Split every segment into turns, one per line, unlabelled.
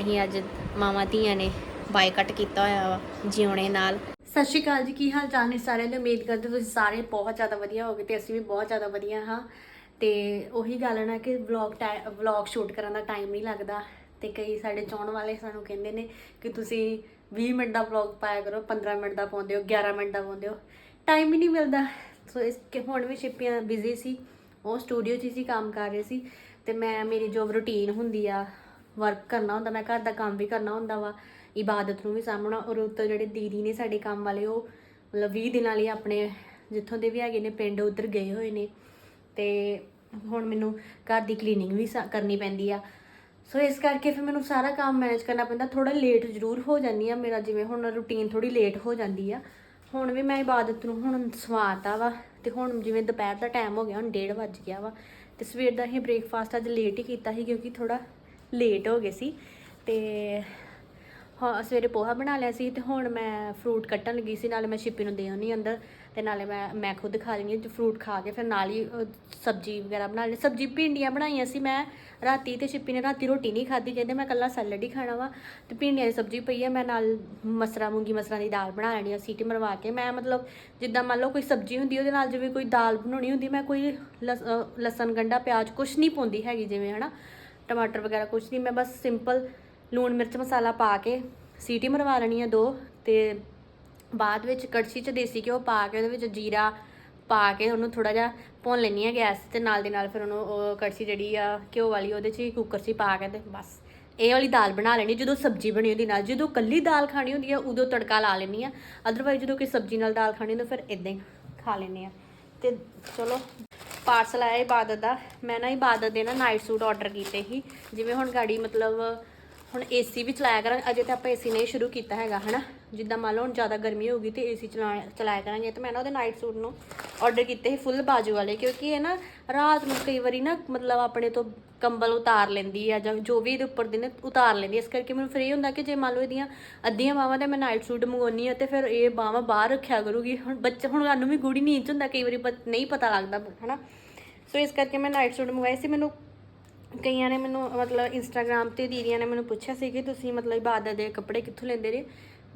ਅਸੀਂ ਅੱਜ ਮਾਵਾਂ ਧੀਆਂ ਨੇ ਬਾਈਕਟ ਕੀਤਾ ਹੋਇਆ ਵਾ, ਜਿਉਣੇ ਨਾਲ।
ਸਤਿ ਸ਼੍ਰੀ ਅਕਾਲ ਜੀ, ਕੀ ਹਾਲ ਚਾਲ ਨੇ ਸਾਰਿਆਂ ਦੀ? ਉਮੀਦ ਕਰਦੇ ਤੁਸੀਂ ਸਾਰੇ ਬਹੁਤ ਜ਼ਿਆਦਾ ਵਧੀਆ ਹੋਗੇ ਤੇ ਅਸੀਂ ਵੀ ਬਹੁਤ ਜ਼ਿਆਦਾ ਵਧੀਆ ਹਾਂ। ਤੇ ਉਹੀ ਗੱਲ ਹੈ ਨਾ ਕਿ ਵਲੌਗ ਵਲੌਗ ਸ਼ੂਟ ਕਰਨ ਦਾ ਟਾਈਮ ਨਹੀਂ ਲੱਗਦਾ। ਤੇ ਕਈ ਸਾਡੇ ਚਾਹਣ ਵਾਲੇ ਸਾਨੂੰ ਕਹਿੰਦੇ ਨੇ ਕਿ ਤੁਸੀਂ 20 ਮਿੰਟ ਦਾ ਵਲੌਗ ਪਾਇਆ ਕਰੋ 15 ਮਿੰਟ ਦਾ ਪਾਉਂਦੇ ਹੋ 11 ਮਿੰਟ ਦਾ ਪਾਉਂਦੇ ਹੋ। ਟਾਈਮ ਹੀ ਨਹੀਂ ਮਿਲਦਾ। ਸੋ ਇਸ ਕਿ ਹੁਣ ਵੀ ਸ਼ਿਪੀਆਂ ਬਿਜ਼ੀ ਸੀ, ਉਹ ਸਟੂਡੀਓ 'ਚ ਹੀ ਕੰਮ ਕਰ ਰਹੇ ਸੀ। ਤੇ ਮੈਂ, ਮੇਰੀ ਜੋ ਰੁਟੀਨ ਹੁੰਦੀ ਆ ਵਰਕ ਕਰਨਾ ਹੁੰਦਾ, ਮੈਂ ਘਰ ਦਾ ਕੰਮ ਵੀ ਕਰਨਾ ਹੁੰਦਾ ਵਾ। ਇਬਾਦਤ ਨੂੰ ਵੀ ਸਾਹਮਣਾ ਔਰ ਉੱਤੋਂ ਜਿਹੜੇ ਦੀਦੀ ਨੇ ਸਾਡੇ ਕੰਮ ਵਾਲੇ, ਉਹ ਮਤਲਬ 20 ਦਿਨਾਂ ਲਈ ਆਪਣੇ ਜਿੱਥੋਂ ਦੇ ਵੀ ਹੈਗੇ ਨੇ, ਪਿੰਡ ਉਧਰ ਗਏ ਹੋਏ ਨੇ। ਤੇ ਹੁਣ ਮੈਨੂੰ ਘਰ ਦੀ ਕਲੀਨਿੰਗ ਵੀ ਸਾ- ਕਰਨੀ ਪੈਂਦੀ ਆ। ਸੋ ਇਸ ਕਰਕੇ ਫਿਰ ਮੈਨੂੰ ਸਾਰਾ ਕੰਮ ਮੈਨੇਜ ਕਰਨਾ ਪੈਂਦਾ। ਥੋੜਾ ਲੇਟ ਜ਼ਰੂਰ ਹੋ ਜਾਂਦੀ ਆ ਮੇਰਾ, ਜਿਵੇਂ ਹੁਣ ਰੁਟੀਨ ਥੋੜੀ ਲੇਟ ਹੋ ਜਾਂਦੀ ਆ। ਹੁਣ ਵੀ ਮੈਂ ਇਬਾਦਤ ਨੂੰ ਹੁਣ ਸਵਾਤਾ ਵਾ। ਤੇ ਹੁਣ ਜਿਵੇਂ ਦੁਪਹਿਰ ਦਾ ਟਾਈਮ ਹੋ ਗਿਆ, ਹੁਣ 1:30 ਵੱਜ ਗਿਆ ਵਾ। ਤੇ ਸਵੇਰ ਦਾ ਅਸੀਂ ਬ੍ਰੇਕਫਾਸਟ ਅੱਜ ਲੇਟ ਹੀ ਕੀਤਾ ਸੀ, ਕਿਉਂਕਿ ਥੋੜਾ ਲੇਟ ਹੋ ਗਏ ਸੀ ਤੇ ਹਾਂ ਸਵੇਰੇ ਪੋਹਾ ਬਣਾ ਲਿਆ ਸੀ ਤੇ ਹੁਣ ਮੈਂ ਫਰੂਟ ਕੱਟਣ ਲੱਗੀ ਸੀ, ਨਾਲੇ ਮੈਂ ਸ਼ਿਪੀ ਨੂੰ ਦੇ ਆਉਣੀ ਅੰਦਰ ਤੇ ਨਾਲੇ ਮੈਂ ਮੈਂ ਖੁਦ ਖਾ ਲੈਣੀ ਜੋ ਫਰੂਟ ਖਾ ਕੇ ਫਿਰ ਨਾਲ ਹੀ ਸਬਜ਼ੀ ਵਗੈਰਾ ਬਣਾ ਲਈ। ਸਬਜ਼ੀ ਭਿੰਡੀਆਂ ਬਣਾਈਆਂ ਸੀ ਮੈਂ ਰਾਤੀ ਤੇ ਸ਼ਿਪੀ ਨੇ, ਰਾਤੀ ਰੋਟੀ ਨਹੀਂ ਖਾਧੀ, ਕਹਿੰਦੇ ਮੈਂ ਕੱਲਾ ਸੈਲਡ ਹੀ ਖਾਣਾ ਵਾ ਤੇ ਭਿੰਡੀਆਂ ਦੀ ਸਬਜ਼ੀ ਪਈ ਹੈ ਮੈਂ ਨਾਲ ਮਸਰਾ ਮੂੰਗੀ ਮਸਰਾਂ ਦੀ ਦਾਲ ਬਣਾ ਲੈਣੀ ਆ, ਸੀਟੀ ਮਰਵਾ ਕੇ। ਮੈਂ ਮਤਲਬ ਜਿੱਦਾਂ ਮੰਨ ਲਓ ਕੋਈ ਸਬਜ਼ੀ ਹੁੰਦੀ, ਉਹਦੇ ਨਾਲ ਜਿਵੇਂ ਕੋਈ ਦਾਲ ਬਣਾਉਣੀ ਹੁੰਦੀ, ਮੈਂ ਕੋਈ ਲਸ- ਲਸਣ ਗੰਡਾ ਪਿਆਜ਼ ਕੁਛ ਨਹੀਂ ਪਾਉਂਦੀ ਹੈਗੀ ਜਿਵੇਂ, ਹਨਾ? ਟਮਾਟਰ ਵਗੈਰਾ ਕੁਛ ਨਹੀਂ, ਮੈਂ ਬਸ ਸਿੰਪਲ ਲੂਣ ਮਿਰਚ ਮਸਾਲਾ ਪਾ ਕੇ ਸੀਟੀ ਮਰਵਾ ਲੈਣੀ ਆ ਦੋ ਤੇ ਬਾਅਦ ਵਿੱਚ ਕੜਛੀ 'ਚ ਦੇਸੀ ਘਿਓ ਪਾ ਕੇ ਉਹਦੇ ਵਿੱਚ ਜੀਰਾ ਪਾ ਕੇ ਉਹਨੂੰ ਥੋੜਾ ਜਿਹਾ ਭੁੰਨ ਲੈਣੀ ਆ ਗੈਸ ਤੇ ਨਾਲ ਦੇ ਨਾਲ ਫਿਰ ਉਹਨੂੰ ਉਹ ਕੜਛੀ ਜਿਹੜੀ ਆ ਘਿਓ ਵਾਲੀ ਉਹਦੇ 'ਚ ਹੀ ਕੁੱਕਰ 'ਚ ਪਾ ਕੇ ਤੇ ਬਸ। ਇਹ ਵਾਲੀ ਦਾਲ ਬਣਾ ਲੈਣੀ, ਜਦੋਂ ਸਬਜ਼ੀ ਬਣੀ ਹੁੰਦੀ ਨਾਲ, ਜਦੋਂ ਕੱਲੀ ਦਾਲ ਖਾਣੀ ਹੁੰਦੀ ਆ ਉਦੋਂ ਤੜਕਾ ਲਾ ਲੈਣੀ ਆ। ਅਦਰਵਾਈਜ਼ ਜਦੋਂ ਕੋਈ ਸਬਜ਼ੀ ਨਾਲ ਦਾਲ ਖਾਣੀ ਹੁੰਦੀ ਫਿਰ ਇਦਾਂ ਹੀ ਖਾ ਲੈਣੇ ਆ। ਤੇ ਚਲੋ ਪਾਰਸਲ ਆਇਆ ਇਬਾਦਤ ਦਾ। ਮੈਂ ਨਾ ਇਬਾਦਤ ਦੇ ਨਾ ਨਾਈਟ ਸੂਟ ਆਰਡਰ ਕੀਤੇ ਸੀ। ਜਿਵੇਂ ਹੁਣ ਗਾੜੀ ਮਤਲਬ ਹੁਣ ਏਸੀ ਵੀ ਚਲਾਇਆ ਕਰਾਂ ਅਜੇ ਤਾਂ ਆਪਾਂ ਏਸੀ ਨਹੀਂ ਸ਼ੁਰੂ ਕੀਤਾ ਹੈਗਾ, ਹਨਾ? ਜਿੱਦਾਂ ਮੰਨ ਲਓ ਹੁਣ ਜ਼ਿਆਦਾ ਗਰਮੀ ਹੋਊਗੀ ਤੇ ਏਸੀ ਚਲਾ, ਚਲਾਇਆ ਕਰਾਂਗੇ। ਤੇ ਮੈਂ ਨਾ ਉਹਦੇ ਨਾਈਟ ਸੂਟ ਨੂੰ ਆਰਡਰ ਕੀਤੇ ਸੀ ਫੁੱਲ ਬਾਜੂ ਵਾਲੇ, ਕਿਉਂਕਿ ਇਹ ਨਾ ਰਾਤ ਨੂੰ ਕਈ ਵਾਰੀ ਨਾ ਮਤਲਬ ਆਪਣੇ ਤੋਂ ਕੰਬਲ ਉਤਾਰ ਲੈਂਦੀ ਆ ਜਾਂ ਜੋ ਵੀ ਇਹਦੇ ਉੱਪਰ ਦੇ ਨੇ ਉਤਾਰ ਲੈਂਦੀ ਇਸ ਕਰਕੇ ਮੈਨੂੰ ਫਿਰ ਇਹ ਹੁੰਦਾ ਕਿ ਜੇ ਮੰਨ ਲਓ ਇਹਦੀਆਂ ਅੱਧੀਆਂ ਬਾਹਾਂ ਤੇ ਮੈਂ ਨਾਈਟ ਸੂਟ ਮੰਗਵਾਉਣੀ ਆ ਤੇ ਫਿਰ ਇਹ ਬਾਹਾਂ ਬਾਹਰ ਰੱਖਿਆ ਕਰੂਗੀ। ਹੁਣ ਬੱਚਾ, ਹੁਣ ਸਾਨੂੰ ਵੀ ਗੂੜੀ ਨੀਂਦ ਹੁੰਦਾ, ਕਈ ਵਾਰੀ ਪਤ- ਨਹੀਂ ਪਤਾ ਲੱਗਦਾ, ਹਨਾ? ਸੋ ਇਸ ਕਰਕੇ ਮੈਂ ਨਾਈਟ ਸੂਟ ਮੰਗਵਾਏ ਸੀ। ਮੈਨੂੰ ਕਈਆਂ ਨੇ ਮੈਨੂੰ, ਮਤਲਬ ਇੰਸਟਾਗ੍ਰam ਤੇ ਦੀਦੀਆਂ ਨੇ ਮੈਨੂੰ ਪੁੱਛਿਆ ਸੀ ਕਿ ਤੁਸੀਂ ਮਤਲਬ ਇਬਾਦਤ ਦੇ ਕੱਪੜੇ ਕਿੱਥੋਂ ਲੈਂਦੇ ਨੇ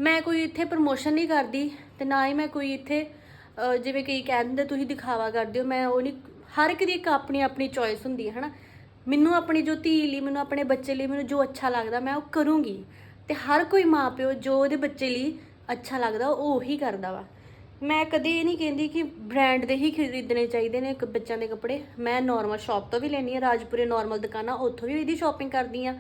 ਮੈਂ ਕੋਈ ਇੱਥੇ ਪ੍ਰਮੋਸ਼ਨ ਨਹੀਂ ਕਰਦੀ ਤੇ ਨਾ ਹੀ ਮੈਂ ਕੋਈ ਇੱਥੇ ਜਿਵੇਂ ਕਈ ਕਹਿ ਦਿੰਦੇ ਤੁਸੀਂ ਦਿਖਾਵਾ ਕਰਦੇ ਹੋ, ਮੈਂ ਉਹ ਨਹੀਂ, ਹਰ ਇੱਕ ਦੀ ਇੱਕ ਆਪਣੀ ਆਪਣੀ ਚੋਇਸ ਹੁੰਦੀ ਹੈ, ਹਨਾ? ਮੈਨੂੰ ਆਪਣੀ ਜੋ ਧੀ ਲਈ, ਮੈਨੂੰ ਆਪਣੇ ਬੱਚੇ ਲਈ, ਮੈਨੂੰ ਜੋ ਅੱਛਾ ਲੱਗਦਾ ਮੈਂ ਉਹ ਕਰੂੰਗੀ ਤੇ ਹਰ ਕੋਈ ਮਾਪਿਓ ਜੋ ਉਹਦੇ ਬੱਚੇ ਲਈ ਅੱਛਾ ਲੱਗਦਾ ਉਹ ਉਹੀ ਕਰਦਾ ਵਾ। ਮੈਂ ਕਦੇ ਇਹ ਨਹੀਂ ਕਹਿੰਦੀ ਕਿ ਬ੍ਰਾਂਡ ਦੇ ਹੀ ਖਰੀਦਣੇ ਚਾਹੀਦੇ ਨੇ ਕ- ਬੱਚਿਆਂ ਦੇ ਕੱਪੜੇ। ਮੈਂ ਨਾਰਮਲ ਸ਼ਾਪ ਤੋਂ ਵੀ ਲੈਣੀ ਆ ਰਾਜਪੁਰੇ ਨਾਰਮਲ ਦੁਕਾਨਾਂ, ਉੱਥੋਂ ਵੀ ਇਹਦੀ ਸ਼ਾਪਿੰਗ ਕਰਦੀ ਆ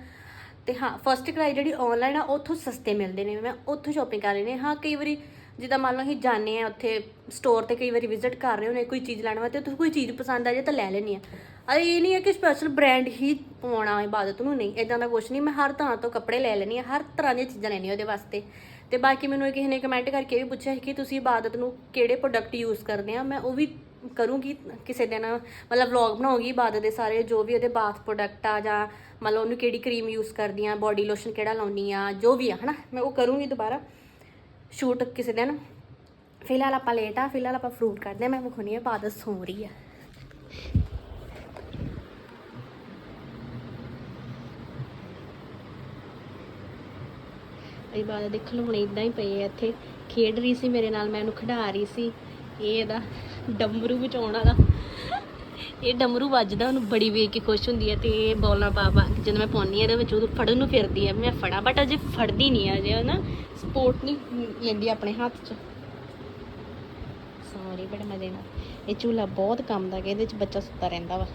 ਤੇ ਹਾਂ ਫਸਟ ਕਰਾਈ ਜਿਹੜੀ ਆਨਲਾਈਨ ਆ, ਉੱਥੋਂ ਸਸਤੇ ਮਿਲਦੇ ਨੇ। ਮੈਂ ਉੱਥੋਂ ਸ਼ਾਪਿੰਗ ਕਰ ਲੈਣੀ ਹਾਂ। ਕਈ ਵਾਰੀ ਜਿੱਦਾਂ ਮੰਨ ਲਓ ਅਸੀਂ ਜਾਂਦੇ ਆ ਉੱਥੇ ਸਟੋਰ ਤੇ ਕਈ ਵਾਰੀ ਵਿਜ਼ਿਟ ਕਰ ਰਹੇ ਹੁੰਦੇ, ਕੋਈ ਚੀਜ਼ ਲੈਣ ਵਾਸਤੇ ਤੇ ਕੋਈ ਚੀਜ਼ ਪਸੰਦ ਆ ਜਾਏ ਤਾਂ ਲੈ ਲੈਣੀ ਆ ਅਰੇ, ਇਹ ਨਹੀਂ ਹੈ ਕਿ ਸਪੈਸ਼ਲ ਬ੍ਰਾਂਡ ਹੀ ਪਵਾਉਣਾ ਬਾਦਤ ਨੂੰ, ਨਹੀਂ। ਇਦਾਂ ਦਾ ਕੁਝ ਨਹੀਂ। ਮੈਂ ਹਰ ਤਰ੍ਹਾਂ ਤੋਂ ਕੱਪੜੇ ਲੈ ਲੈਣੀ ਆ ਹਰ ਤਰ੍ਹਾਂ ਦੀਆਂ ਚੀਜ਼ਾਂ ਲੈਣੀਆਂ ਉਹਦੇ ਵਾਸਤੇ। ਤੇ ਬਾਕੀ ਮੈਨੂੰ ਕਿਸੇ ਨੇ ਕਮੈਂਟ ਕਰਕੇ ਵੀ ਪੁੱਛਿਆ ਸੀ ਕਿ ਤੁਸੀਂ ਇਬਾਦਤ ਨੂੰ ਕਿਹੜੇ ਪ੍ਰੋਡਕਟ ਯੂਜ਼ ਕਰਦੇ ਆ। ਮੈਂ ਉਹ ਵੀ ਕਰੂੰਗੀ, ਕਿਸੇ ਦਿਨ, ਮਤਲਬ ਵਲੌਗ ਬਣਾਉਂਗੀ ਇਬਾਦਤ ਦੇ ਸਾਰੇ, ਜੋ ਵੀ ਉਹਦੇ ਬਾਥ ਪ੍ਰੋਡਕਟ ਆ ਜਾਂ ਮਤਲਬ ਉਹਨੂੰ ਕਿਹੜੀ ਕਰੀਮ ਯੂਜ਼ ਕਰਦੀ ਆ ਬਾਡੀ ਲੋਸ਼ਨ ਕਿਹੜਾ ਲਾਉਣੀ ਆ, ਜੋ ਵੀ ਆ, ਹਨਾ? ਮੈਂ ਉਹ ਕਰੂੰਗੀ ਦੁਬਾਰਾ। ਸ਼ੂਟ ਕਿਸੇ ਦਿਨ। ਫਿਲਹਾਲ ਆਪਾਂ ਲੇਟ ਆ, ਫਿਲਹਾਲ ਆਪਾਂ ਫਰੂਟ ਕੱਢਦੇ ਆ। ਮੈਂ ਵਿਖਾਉਣੀ ਆ ਇਬਾਦਤ ਸੌਂ ਰਹੀ ਆ। ਇਬਾਦਤ ਦੇ ਖਿਡੌਣੇ ਇਦਾਂ ਹੀ ਪਏ ਆ ਇੱਥੇ। ਖੇਡ ਰਹੀ ਸੀ ਮੇਰੇ ਨਾਲ, ਮੈਂ ਉਹਨੂੰ ਖਿਡਾ ਰਹੀ ਸੀ। ਇਹ ਇਹਦਾ ਡਮਰੂ ਵਜਾਉਣ ਵਾਲਾ। ਇਹ ਡਮਰੂ ਵੱਜਦਾ, ਉਹਨੂੰ ਬੜੀ ਵੇਖ ਕੇ ਖੁਸ਼ ਹੁੰਦੀ ਹੈ ਤੇ ਇਹ ਬੋਲਾਂ ਪਾ ਪਾ ਕੇ ਜਦੋਂ ਮੈਂ ਪਾਉਂਦੀ ਹਾਂ ਇਹਦੇ ਵਿੱਚ ਉਹ ਫੜਨ ਨੂੰ ਫਿਰਦੀ ਹੈ ਮੈਂ ਫੜਾਂ ਬਟ ਅਜੇ ਫੜਦੀ ਨਹੀਂ ਆ, ਅਜੇ ਨਾ ਸਪੋਰਟ ਨਹੀਂ ਲੈਂਦੀ ਆਪਣੇ ਹੱਥ 'ਚ। ਸੌਰੀ ਬੜੇ ਮਜ਼ੇ ਨਾਲ। ਇਹ ਝੂਲਾ ਬਹੁਤ ਕੰਮ ਦਾ ਕਿ ਇਹਦੇ 'ਚ ਬੱਚਾ ਸੁੱਤਾ ਰਹਿੰਦਾ ਵਾ।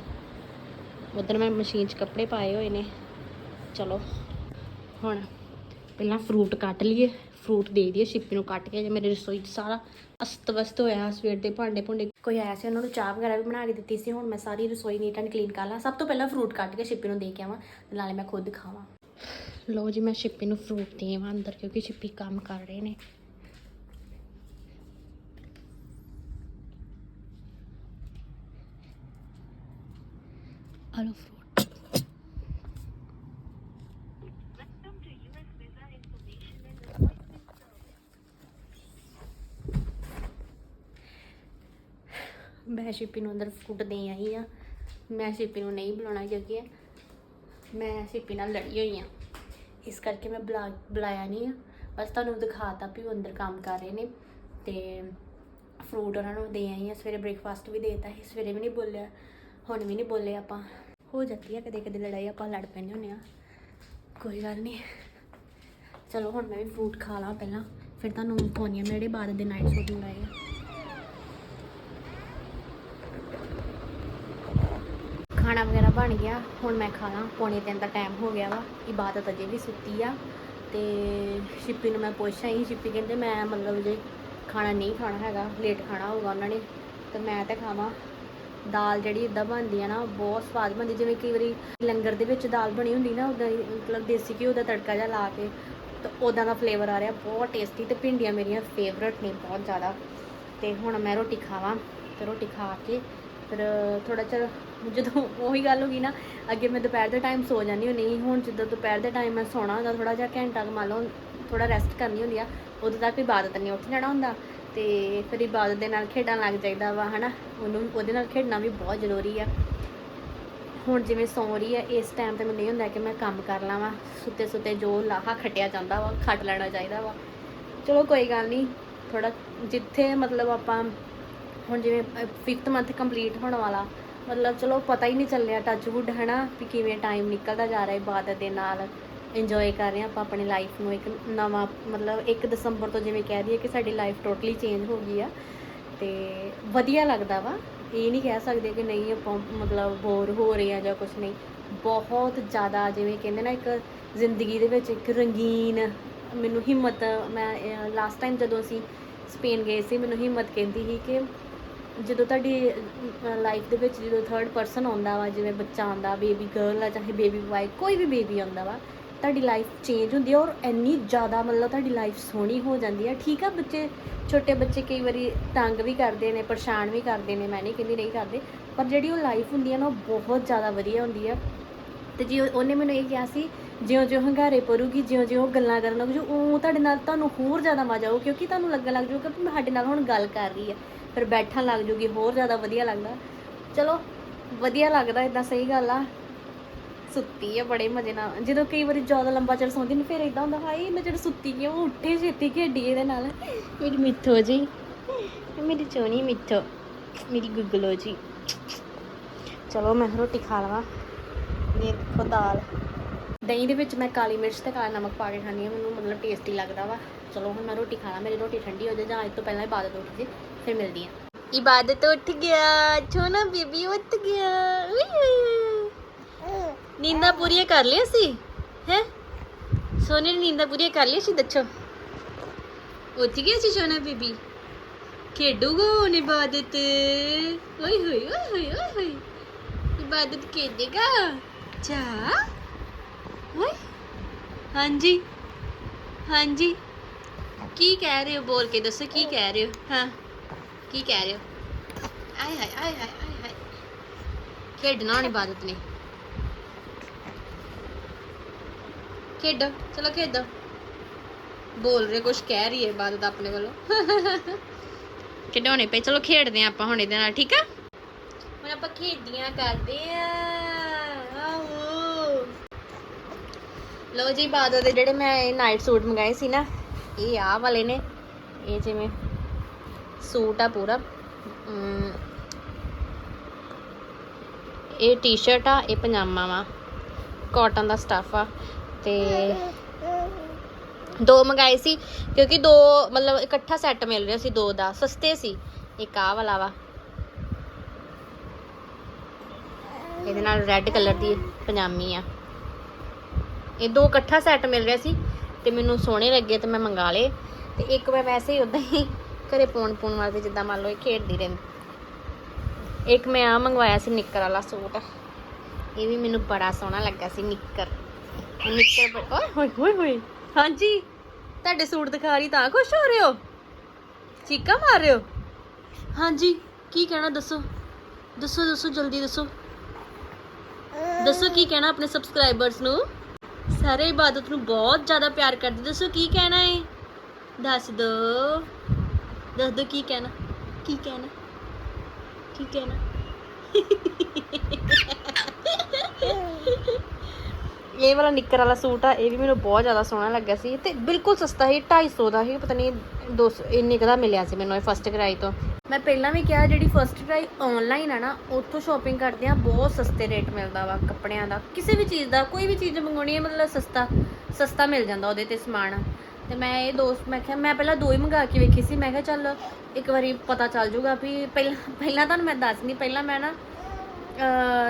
ਉਧਰ ਮੈਂ ਮਸ਼ੀਨ 'ਚ ਕੱਪੜੇ ਪਾਏ ਹੋਏ ਨੇ। ਚਲੋ, ਹੁਣ ਪਹਿਲਾਂ ਫਰੂਟ ਕੱਟ ਲਈਏ ਫਰੂਟ ਦੇ ਦਈਏ ਸ਼ਿਪੀ ਨੂੰ ਕੱਟ ਕੇ, ਜੇ ਮੇਰੇ ਰਸੋਈ 'ਚ ਸਾਰਾ ਅਸਤ-ਵਸਤ ਹੋਇਆ, ਸਵੇਰ ਦੇ ਭਾਂਡੇ ਭੁੰਡੇ ਕੋਈ ਆਇਆ ਸੀ, ਉਹਨਾਂ ਨੂੰ ਚਾਹ ਵਗੈਰਾ ਵੀ ਬਣਾ ਕੇ ਦਿੱਤੀ ਸੀ, ਹੁਣ ਮੈਂ ਸਾਰੀ ਰਸੋਈ ਨੀਟ ਐਂਡ ਕਲੀਨ ਕਰ ਲਾਂ। ਸਭ ਤੋਂ ਪਹਿਲਾਂ ਫਰੂਟ ਕੱਟ ਕੇ ਸ਼ਿਪੀ ਨੂੰ ਦੇ ਕੇ ਆਵਾਂ, ਤੇ ਨਾਲੇ ਮੈਂ ਖੁਦ ਖਾਵਾਂ। ਲੋ ਜੀ, ਮੈਂ ਸ਼ਿਪੀ ਨੂੰ ਫਰੂਟ ਦੇਵਾਂ ਅੰਦਰ, ਕਿਉਂਕਿ ਸ਼ਿਪੀ ਕੰਮ ਕਰ ਰਹੇ ਨੇ। ਹਲੋ ਫਰੂਟ ਮੈਂ ਸ਼ਿਪੀ ਨੂੰ ਅੰਦਰ ਫੂਡ ਦੇ ਆਈ ਆ। ਮੈਂ ਸ਼ਿਪੀ ਨੂੰ ਨਹੀਂ ਬੁਲਾਉਣਾ ਕਿਉਂਕਿ ਮੈਂ ਸ਼ਿਪੀ ਨਾਲ ਲੜੀ ਹੋਈ ਆ। ਇਸ ਕਰਕੇ ਮੈਂ ਬੁਲਾ, ਬੁਲਾਇਆ ਨਹੀਂ ਆ। ਬਸ ਤੁਹਾਨੂੰ ਦਿਖਾਤਾ ਵੀ ਉਹ ਅੰਦਰ ਕੰਮ ਕਰ ਰਹੇ ਨੇ ਤੇ ਫਰੂਟ ਉਹਨਾਂ ਨੂੰ ਦੇ ਆਈ ਆ। ਸਵੇਰੇ ਬ੍ਰੇਕਫਾਸਟ ਵੀ ਦੇਤਾ ਸੀ, ਸਵੇਰੇ ਵੀ ਨਹੀਂ ਬੋਲਿਆ, ਹੁਣ ਵੀ ਨਹੀਂ ਬੋਲੇ ਆਪਾਂ। ਹੋ ਜਾਂਦੀ ਆ ਕਦੇ ਕਦੇ ਲੜਾਈ, ਆਪਾਂ ਲੜ ਪੈਂਦੇ ਹੁੰਦੇ ਆ। ਕੋਈ ਗੱਲ ਨਹੀਂ। ਚਲੋ ਹੁਣ ਮੈਂ ਵੀ ਫਰੂਟ ਖਾ ਲਾਂ ਪਹਿਲਾਂ। ਫਿਰ ਤੁਹਾਨੂੰ ਪਾਉਣੀ ਆ ਮੇਰੇ ਬਾਅਦ ਦੇ ਨਾਈਟ ਸੂਟ ਮੰਗਾਏ ਆ ਖਾਣਾ ਵਗੈਰਾ ਬਣ ਗਿਆ। ਹੁਣ ਮੈਂ ਖਾ ਲਾਂ ਪੌਣੇ ਤਿੰਨ ਦਾ ਟਾਈਮ ਹੋ ਗਿਆ ਵਾ। ਇਬਾਦਤ ਅਜੇ ਵੀ ਸੁੱਤੀ ਆ। ਤੇ ਸ਼ਿੱਪੀ ਨੂੰ ਮੈਂ ਪੁੱਛਿਆ ਹੀ ਸ਼ਿੱਪੀ ਕਹਿੰਦੇ ਮੈਂ ਮਤਲਬ ਜੇ ਖਾਣਾ ਨਹੀਂ ਖਾਣਾ ਹੈਗਾ। ਲੇਟ ਖਾਣਾ ਹੋਊਗਾ ਉਹਨਾਂ ਨੇ। ਤੇ ਮੈਂ ਤਾਂ ਖਾਵਾਂ। ਦਾਲ ਜਿਹੜੀ ਇਦਾਂ ਬਣਦੀ ਆ ਨਾ ਬਹੁਤ ਸਵਾਦ ਬਣਦੀ। ਜਿਵੇਂ ਕਈ ਵਾਰੀ ਲੰਗਰ ਦੇ ਵਿੱਚ ਦਾਲ ਬਣੀ ਹੁੰਦੀ ਨਾ ਉਦਾਂ ਹੀ ਮਤਲਬ ਦੇਸੀ ਘਿਓ ਦਾ ਤੜਕਾ ਜਿਹਾ ਲਾ ਕੇ, ਤੇ ਉਦਾਂ ਦਾ ਫਲੇਵਰ ਆ ਰਿਹਾ। ਬਹੁਤ ਟੇਸਟੀ ਤੇ ਭਿੰਡੀਆਂ ਮੇਰੀਆਂ ਫੇਵਰਟ ਨੇ ਬਹੁਤ ਜ਼ਿਆਦਾ। ਤੇ ਹੁਣ ਮੈਂ ਰੋਟੀ ਖਾਵਾਂ। ਤੇ ਰੋਟੀ ਖਾ ਕੇ, ਫਿਰ ਥੋੜਾ ਚਿਰ ਜਦੋਂ ਉਹੀ ਗੱਲ ਹੋ ਗਈ ਨਾ, ਅੱਗੇ ਮੈਂ ਦੁਪਹਿਰ ਦੇ ਟਾਈਮ ਸੋ ਜਾਂਦੀ ਹੁੰਦੀ ਸੀ, ਹੁਣ ਜਦੋਂ ਦੁਪਹਿਰ ਦੇ ਟਾਈਮ ਮੈਂ ਸੌਣਾ ਹੁੰਦਾ ਥੋੜਾ ਜਿਹਾ ਘੰਟਾ ਕੁ ਮੰਨ ਲਓ ਥੋੜਾ ਰੈਸਟ ਕਰਨੀ ਹੁੰਦੀ ਆ, ਉਦੋਂ ਤੱਕ ਇਬਾਦਤ ਨਹੀਂ ਉੱਠ ਜਾਣਾ ਹੁੰਦਾ, ਤੇ ਫਿਰ ਇਬਾਦਤ ਦੇ ਨਾਲ ਖੇਡਣ ਲੱਗ ਜਾਈਦਾ ਵਾ, ਹਨਾ, ਉਹਨੂੰ, ਉਹਦੇ ਨਾਲ ਖੇਡਣਾ ਵੀ ਬਹੁਤ ਜ਼ਰੂਰੀ ਆ। ਹੁਣ ਜਿਵੇਂ ਸੌਂ ਰਹੀ ਹੈ ਇਸ ਟਾਈਮ ਤੇ ਮੈਨੂੰ ਇਹ ਹੁੰਦਾ ਕਿ ਮੈਂ ਕੰਮ ਕਰ ਲਾਵਾਂ ਸੁੱਤੇ ਸੁੱਤੇ ਜੋ ਲਾਹਾ ਖਟਿਆ ਜਾਂਦਾ ਵਾ, ਖੱਟ ਲੈਣਾ ਚਾਹੀਦਾ ਵਾ। ਚਲੋ ਕੋਈ ਗੱਲ ਨਹੀਂ ਥੋੜਾ ਜਿੱਥੇ ਮਤਲਬ ਆਪਾਂ, ਹੁਣ ਜਿਵੇਂ 5th ਮੰਥ ਕੰਪਲੀਟ ਹੋਣ ਵਾਲਾ ਮਤਲਬ ਚਲੋ ਪਤਾ ਹੀ ਨਹੀਂ ਚੱਲਿਆ ਟੱਚ ਵੁੱਡ ਹੈਨਾ, ਵੀ ਕਿਵੇਂ ਟਾਈਮ ਨਿਕਲਦਾ ਜਾ ਰਿਹਾ ਇਬਾਦਤ ਦੇ ਨਾਲ ਇੰਜੋਏ ਕਰ ਰਹੇ ਹਾਂ ਆਪਾਂ ਆਪਣੀ ਲਾਈਫ ਨੂੰ ਇੱਕ ਨਵਾਂ, ਮਤਲਬ 1 ਦਸੰਬਰ ਤੋਂ ਜਿਵੇਂ ਕਹਿ ਦਈਏ ਕਿ ਸਾਡੀ ਲਾਈਫ ਟੋਟਲੀ ਚੇਂਜ ਹੋ ਗਈ ਆ, ਤੇ ਵਧੀਆ ਲੱਗਦਾ ਵਾ। ਇਹ ਨਹੀਂ ਕਹਿ ਸਕਦੇ ਕਿ ਨਹੀਂ ਆਪਾਂ ਮਤਲਬ ਬੋਰ ਹੋ ਰਹੇ ਆ ਜਾਂ ਕੁਝ ਨਹੀਂ। ਬਹੁਤ ਜ਼ਿਆਦਾ ਜਿਵੇਂ ਕਹਿੰਦੇ ਨਾ ਇੱਕ ਜ਼ਿੰਦਗੀ ਦੇ ਵਿੱਚ ਇੱਕ ਰੰਗੀਨ ਮੈਨੂੰ ਹਿੰਮਤ, ਮੈਂ ਲਾਸਟ ਟਾਈਮ ਜਦੋਂ ਅਸੀਂ ਸਪੇਨ ਗਏ ਸੀ, ਮੈਨੂੰ ਹਿੰਮਤ ਕਹਿੰਦੀ ਸੀ ਕਿ ਜਦੋਂ ਤੁਹਾਡੀ ਲਾਈਫ ਦੇ ਵਿੱਚ ਜਦੋਂ ਥਰਡ ਪਰਸਨ ਆਉਂਦਾ ਵਾ, ਜਿਵੇਂ ਬੱਚਾ ਆਉਂਦਾ ਬੇਬੀ ਗਰਲ ਆ, ਚਾਹੇ ਬੇਬੀ ਬॉय ਕੋਈ ਵੀ ਬੇਬੀ ਆਉਂਦਾ ਵਾ, ਤੁਹਾਡੀ ਲਾਈਫ ਚੇਂਜ ਹੁੰਦੀ ਹੈ ਔਰ ਇੰਨੀ ਜ਼ਿਆਦਾ ਮਤਲਬ ਤੁਹਾਡੀ ਲਾਈਫ ਸੋਹਣੀ ਹੋ ਜਾਂਦੀ ਹੈ ਠੀਕ ਆ ਬੱਚੇ, ਛੋਟੇ ਬੱਚੇ ਕਈ ਵਾਰੀ ਤੰਗ ਵੀ ਕਰਦੇ ਨੇ, ਪਰੇਸ਼ਾਨ ਵੀ ਕਰਦੇ ਨੇ, ਮੈਂ ਨਹੀਂ ਕਹਿੰਦੀ ਨਹੀਂ ਕਰਦੇ, ਪਰ ਜਿਹੜੀ ਉਹ ਲਾਈਫ ਹੁੰਦੀ ਹੈ ਨਾ, ਉਹ ਬਹੁਤ ਜ਼ਿਆਦਾ ਵਧੀਆ ਹੁੰਦੀ ਹੈ ਤੇ ਜੀ ਉਹਨੇ ਮੈਨੂੰ ਇਹ ਕਿਹਾ ਸੀ ਜਿਉਂ ਜਿਉਂ ਹੰਗਾਰੇ ਭਰੂਗੀ ਜਿਉਂ ਜਿਉਂ ਉਹ ਗੱਲਾਂ ਕਰਨ ਲੱਗੂ ਜੂ ਉਹ ਤੁਹਾਡੇ ਨਾਲ ਤੁਹਾਨੂੰ ਹੋਰ ਜ਼ਿਆਦਾ ਮਜ਼ਾ ਆਊ, ਕਿਉਂਕਿ ਤੁਹਾਨੂੰ ਲੱਗਣ ਲੱਗ ਜਾਊਗਾ ਕਿ ਸਾਡੇ ਨਾਲ ਹੁਣ ਗੱਲ ਕਰ ਰਹੀ ਹੈ ਫਿਰ ਬੈਠਣ ਲੱਗ ਜੂਗੀ, ਹੋਰ ਜ਼ਿਆਦਾ ਵਧੀਆ ਲੱਗਦਾ। ਚਲੋ, ਵਧੀਆ ਲੱਗਦਾ ਇਦਾਂ ਸਹੀ ਗੱਲ ਆ। ਸੁੱਤੀ ਆ ਬੜੇ ਮਜ਼ੇ ਨਾਲ। ਜਦੋਂ ਕਈ ਵਾਰੀ ਜ਼ਿਆਦਾ ਲੰਬਾ ਚਿਰ ਸੌਂਦੀ ਨਹੀਂ ਫਿਰ ਇਦਾਂ ਹੁੰਦਾ, ਹਾਏ, ਮੈਂ ਜਿਹੜਾ ਸੁੱਤੀ ਗਈ ਉਹ ਉੱਠੇ ਛੇਤੀ ਖੇਡੀ ਇਹਦੇ ਨਾਲ। ਮੇਰੀ ਮਿੱਠੋ ਜੀ। ਮੇਰੀ ਚੋਣੀ ਮਿੱਠੋ। ਮੇਰੀ ਗੁੱਗਲੋ ਜੀ। ਚਲੋ, ਮੈਂ ਰੋਟੀ ਖਾ ਲਵਾਂ। ਇਹ ਦੇਖੋ ਦਾਲ ਦਹੀਂ ਦੇ ਵਿੱਚ ਮੈਂ ਕਾਲੀ ਮਿਰਚ ਤੇ ਕਾਲਾ ਨਮਕ ਪਾ ਕੇ ਖਾਂਦੀ ਹਾਂ, ਮੈਨੂੰ ਮਤਲਬ ਟੇਸਟੀ ਲੱਗਦਾ ਵਾ। ਚਲੋ ਹੁਣ ਮੈਂ ਰੋਟੀ ਖਾਣਾ, ਮੇਰੀ ਰੋਟੀ ਠੰਡੀ ਹੋ ਜਾਏ ਜਾਂ ਇਸ ਤੋਂ ਪਹਿਲਾਂ ਇਬਾਦਤ ਉੱਠ ਜੇ ਫਿਰ ਮਿਲਦੀ ਹਾਂ। ਇਬਾਦਤ ਉੱਠ ਗਿਆ, ਛੋਨਾ ਬੀਬੀ ਉੱਠ ਗਿਆ। ਨੀਂਦਾਂ ਪੂਰੀਆਂ ਕਰ ਲਿਆ ਸੀ? ਹੈ? ਸੋਨੇ ਨੇ ਨੀਂਦਾਂ ਪੂਰੀਆਂ ਕਰ ਲਿਆ ਸੀ, ਦੱਸੋ? ਉੱਠ ਗਿਆ ਸੀ ਛੋਨਾ ਬੀਬੀ। ਖੇਡੂਗਾ ਹੁਣ ਇਬਾਦਤ। ਓਏ ਹੋਏ ਓਏ ਹੋਏ ਓਏ ਹੋਏ ਇਬਾਦਤ ਖੇਡੇਗਾ। ਚਾ ਓਏ। ਹਾਂਜੀ। ਹਾਂਜੀ। ਕੀ ਕਹਿ ਰਹੇ ਹੋ? ਬੋਲ ਕੇ ਦੱਸੋ ਕੀ ਕਹਿ ਰਹੇ ਹੋ? ਹਾਂ। ਕੀ ਕਹਿ ਰਹੇ ਹੋ? ਆਏ ਹਾਏ ਆਏ ਹਾਏ ਆਏ ਹਾਏ। ਖੇਡਣਾ ਹੁਣ ਇਬਾਦਤ ਨੇ। ਖੇਡੋ ਚਲੋ ਖੇਡੋ। ਬੋਲ ਰਹੇ ਕੁਝ ਕਹਿ ਰਹੀ ਹੈ ਇਬਾਦਤ ਆਪਣੇ ਵੱਲੋਂ। ਖਿਡੌਣੇ ਪਏ ਚਲੋ ਖੇਡਦੇ ਆ ਆਪਾਂ ਹੁਣ ਇਹਦੇ ਨਾਲ ਠੀਕ ਆ? ਹੁਣ ਆਪਾਂ ਖੇਡੀਆਂ ਕਰਦੇ ਆ ਆਹੋ ਲੋ ਜੀ ਬਾਦੋ ਦੇ ਜਿਹੜੇ ਮੈਂ ਇਹ ਨਾਈਟ ਸੂਟ ਮੰਗਾਏ ਸੀ ਨਾ, ਇਹ ਆਹ ਵਾਲੇ ਨੇ। ਇਹ ਜਿਵੇਂ ਸੂਟ ਆ ਪੂਰਾ। ਇਹ ਟੀ-ਸ਼ਰਟ ਆ, ਇਹ ਪਜਾਮਾ ਵਾ ਕਾਟਨ ਦਾ ਸਟਫ ਆ। ਤੇ ਦੋ ਮੰਗਾਏ ਸੀ, ਕਿਉਂਕਿ ਦੋ, ਮਤਲਬ ਇਕੱਠਾ ਸੈੱਟ ਮਿਲ ਰਿਹਾ ਸੀ, ਦੋ ਦਾ, ਸਸਤੇ ਸੀ। ਇੱਕ ਆਹ ਵਾਲਾ ਵਾ। ਇਹਦੇ ਨਾਲ ਰੈੱਡ ਕਲਰ ਦੀ ਪਜਾਮੀ ਆ। ਇਹ ਦੋ ਇਕੱਠਾ ਸੈੱਟ ਮਿਲ ਰਿਹਾ ਸੀ ਤੇ ਮੈਨੂੰ ਸੋਹਣੇ ਲੱਗੇ ਤੇ ਮੈਂ ਮੰਗਾ ਲਏ। ਤੇ ਇੱਕ ਮੈਂ ਵੈਸੇ ਹੀ ਉਦਾਂ ਹੀ ਘਰੇ ਪਾਉਣ ਪਾਉਣ ਵਾਸਤੇ ਜਿੱਦਾਂ ਮੰਨ ਲਓ ਇਹ ਖੇਡਦੀ ਰਹਿੰਦੀ। ਇੱਕ ਮੈਂ ਆ ਮੰਗਵਾਇਆ ਸੀ ਨਿੱਕਰ ਵਾਲਾ ਸੂਟ। ਇਹ ਵੀ ਮੈਨੂੰ ਬੜਾ ਸੋਹਣਾ ਲੱਗਾ ਸੀ ਨਿੱਕਰ। ਨਿੱਕਰ ਓਏ, ਹੋਏ ਹੋਏ ਹੋਏ। ਹਾਂਜੀ, ਤੁਹਾਡੇ ਸੂਟ ਦਿਖਾ ਰਹੀ ਤਾਂ ਖੁਸ਼ ਹੋ ਰਹੇ ਹੋ? ਚੀਕਾ ਮਾਰ ਰਹੇ ਹੋ? ਹਾਂਜੀ, ਕੀ ਕਹਿਣਾ ਦੱਸੋ? ਦੱਸੋ ਦੱਸੋ, ਜਲਦੀ ਦੱਸੋ। ਦੱਸੋ ਕੀ ਕਹਿਣਾ ਆਪਣੇ ਸਬਸਕ੍ਰਾਈਬਰਸ ਨੂੰ? ਸਾਰੇ ਇਬਾਦਤ ਨੂੰ ਬਹੁਤ ਜ਼ਿਆਦਾ ਪਿਆਰ ਕਰਦੇ। ਦੱਸੋ ਕੀ ਕਹਿਣਾ ਹੈ ਦੱਸ ਦੋ। ਦੱਸ ਦੋ ਕੀ ਕਹਿਣਾ? ਕੀ ਕਹਿਣਾ? ਕੀ ਕਹਿਣਾ? ਇਹ ਵਾਲਾ ਨਿੱਕਰ ਵਾਲਾ ਸੂਟ ਆ, ਇਹ ਵੀ ਮੈਨੂੰ ਬਹੁਤ ਜ਼ਿਆਦਾ ਸੋਹਣਾ ਲੱਗਾ ਸੀ ਤੇ ਬਿਲਕੁਲ ਸਸਤਾ ਸੀ 250 ਦਾ ਸੀ, ਪਤਾ ਨਹੀਂ 200 ਇੰਨੇ ਕੁ ਦਾ ਮਿਲਿਆ ਸੀ ਮੈਨੂੰ ਇਹ ਫਸਟ ਕਰਾਈ ਤੋਂ। ਮੈਂ ਪਹਿਲਾਂ ਵੀ ਕਿਹਾ, ਜਿਹੜੀ ਫਸਟ ਕਰਾਈ ਆਨਲਾਈਨ ਆ ਨਾ, ਉੱਥੋਂ ਸ਼ਾਪਿੰਗ ਕਰਦੇ ਆ, ਬਹੁਤ ਸਸਤੇ ਰੇਟ ਮਿਲਦਾ ਵਾ ਕੱਪੜਿਆਂ ਦਾ। ਕਿਸੇ ਵੀ ਚੀਜ਼ ਦਾ, ਕੋਈ ਵੀ ਚੀਜ਼ ਮੰਗਾਉਣੀ ਹੈ ਮਤਲਬ ਸਸਤਾ ਸਸਤਾ ਮਿਲ ਜਾਂਦਾ ਉਹਦੇ ਤੇ ਸਮਾਨ। ਤੇ ਮੈਂ ਇਹ ਦੋਸਤ ਮੈਂ ਕਿਹਾ, ਮੈਂ ਪਹਿਲਾਂ ਦੋ ਹੀ ਮੰਗਾ ਕੇ ਵੇਖੀ ਸੀ, ਮੈਂ ਕਿਹਾ ਚੱਲ ਇੱਕ ਵਾਰੀ ਪਤਾ ਚੱਲ ਜੂਗਾ ਵੀ ਪਹਿਲਾਂ ਪਹਿਲਾਂ ਤੁਹਾਨੂੰ ਮੈਂ ਦੱਸ ਨਹੀਂ ਪਹਿਲਾਂ ਮੈਂ ਨਾ